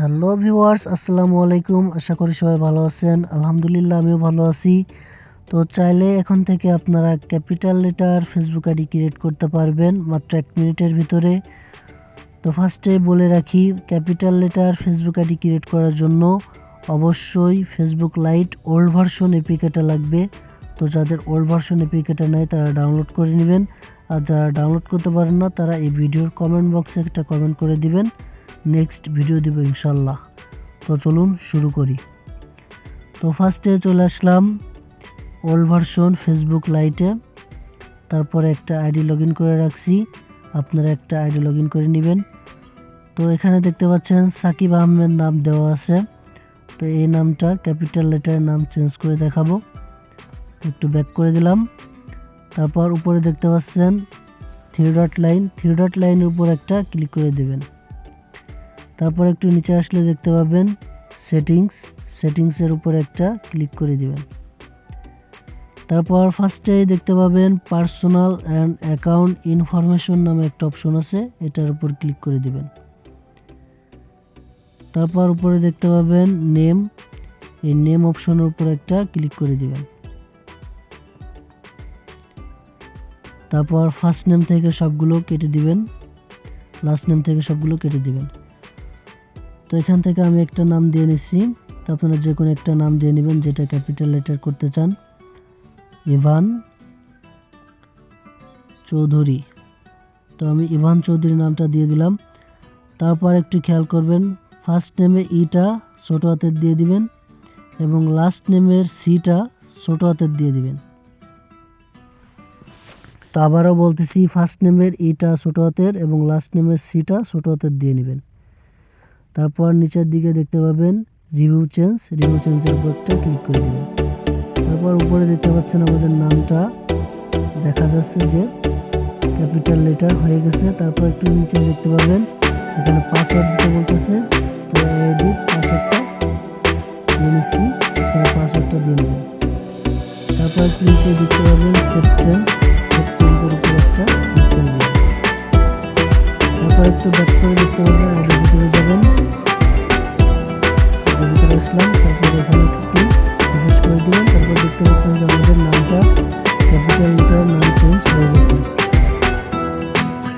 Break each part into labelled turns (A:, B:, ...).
A: Hello viewers, আসসালামু আলাইকুম। আশা করি সবাই ভালো আছেন। আলহামদুলিল্লাহ, আমিও ভালো আছি। তো চাইলে এখন থেকে আপনারা capital letter Facebook ID create করতে পারবেন মাত্র এক মিনিটের ভিতরে। তো ফার্স্টে বলে রাখি, capital letter Facebook ID create করার জন্য অবশ্যই ফেসবুক লাইট ওল্ড ভার্সন এপিকেটা লাগবে। তো যাদের ওল্ড ভার্সন এপিকেটা নেয় তারা ডাউনলোড করে নেবেন। আর যারা ডাউনলোড করতে পারেন না, তারা এই ভিডিওর কমেন্ট বক্সে একটা কমেন্ট করে দিবেন। নেক্সট ভিডিও দেবো ইনশাল্লাহ। তো চলুন শুরু করি। তো ফার্স্টে চলে আসলাম ওল্ড ভার্সন ফেসবুক লাইটে তারপরে একটা আইডি লগ করে রাখছি। আপনারা একটা আইডি লগ করে নেবেন। তো এখানে দেখতে পাচ্ছেন সাকিব আহমেদ নাম দেওয়া আছে। তো এই নামটা ক্যাপিটাল লেটারের নাম চেঞ্জ করে দেখাবো। একটু ব্যাক করে দিলাম। তারপর উপরে দেখতে পাচ্ছেন three dot line three dot লাইনের উপর একটা ক্লিক করে দেবেন। তারপর একটু নিচে আসলে দেখতে পাবেন সেটিংস সেটিংসের উপর একটা ক্লিক করে দিবেন। তারপর ফার্স্টেই দেখতে পাবেন পার্সোনাল অ্যান্ড অ্যাকাউন্ট ইনফরমেশন নামে একটা অপশন আছে, এটার উপর ক্লিক করে দিবেন। তারপর উপরে দেখতে পাবেন নেম এই নেম অপশনের উপর একটা ক্লিক করে দিবেন। তারপর ফার্স্ট নেম থেকে সবগুলো কেটে দিবেন লাস্ট নেম থেকে সবগুলো কেটে দিবেন। তো এখান থেকে আমি একটা নাম দিয়ে নিচ্ছি তো আপনারা যে কোনো একটা নাম দিয়ে নেবেন যেটা ক্যাপিটাল লেটার করতে চান। ইভান চৌধুরী। তো আমি ইভান চৌধুরী নামটা দিয়ে দিলাম। তারপর একটু খেয়াল করবেন ফার্স্ট নেমে ইটা ছোটো হাতের দিয়ে দিবেন এবং লাস্ট নেমের সিটা ছোটো হাতের দিয়ে দিবেন। তো আবারও বলতেছি ফার্স্ট নেমের ইটা ছোটো হাতের এবং লাস্ট নেমের সিটা ছোটো হাতের দিয়ে নেবেন। তারপর নিচের দিকে দেখতে পাবেন রিভিউ চেঞ্জ রিভিউ চেঞ্জের উপর একটা ক্লিক করে দেবেন। তারপর উপরে দেখতে পাচ্ছেন আমাদের নামটা। দেখা যাচ্ছে যে ক্যাপিটাল লেটার হয়ে গেছে। তারপর একটু নিচে দেখতে পাবেন, এখানে পাসওয়ার্ড দিতে বলতেছে। তো আইডির পাসওয়ার্ডটা দিয়ে নিচ্ছি। এখানে পাসওয়ার্ডটা দিয়ে নেবেন। তারপর একটু নিচে দেখতে পাবেন সেভ চেঞ্জ সেভ চেঞ্জের উপর একটা তারপর একটু ব্যাক করে দেখতে পাবেন আইডির ভিতরে যাবেন। আমাদের নামটা ক্যাপিটাল লেটার নাম চেঞ্জ হয়ে গেছে।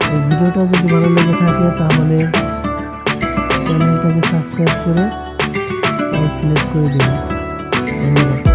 A: এই ভিডিওটা যদি ভালো লেগে থাকে তাহলে চ্যানেলটাকে সাবস্ক্রাইব করে অল সিলেক্ট করে দেবেন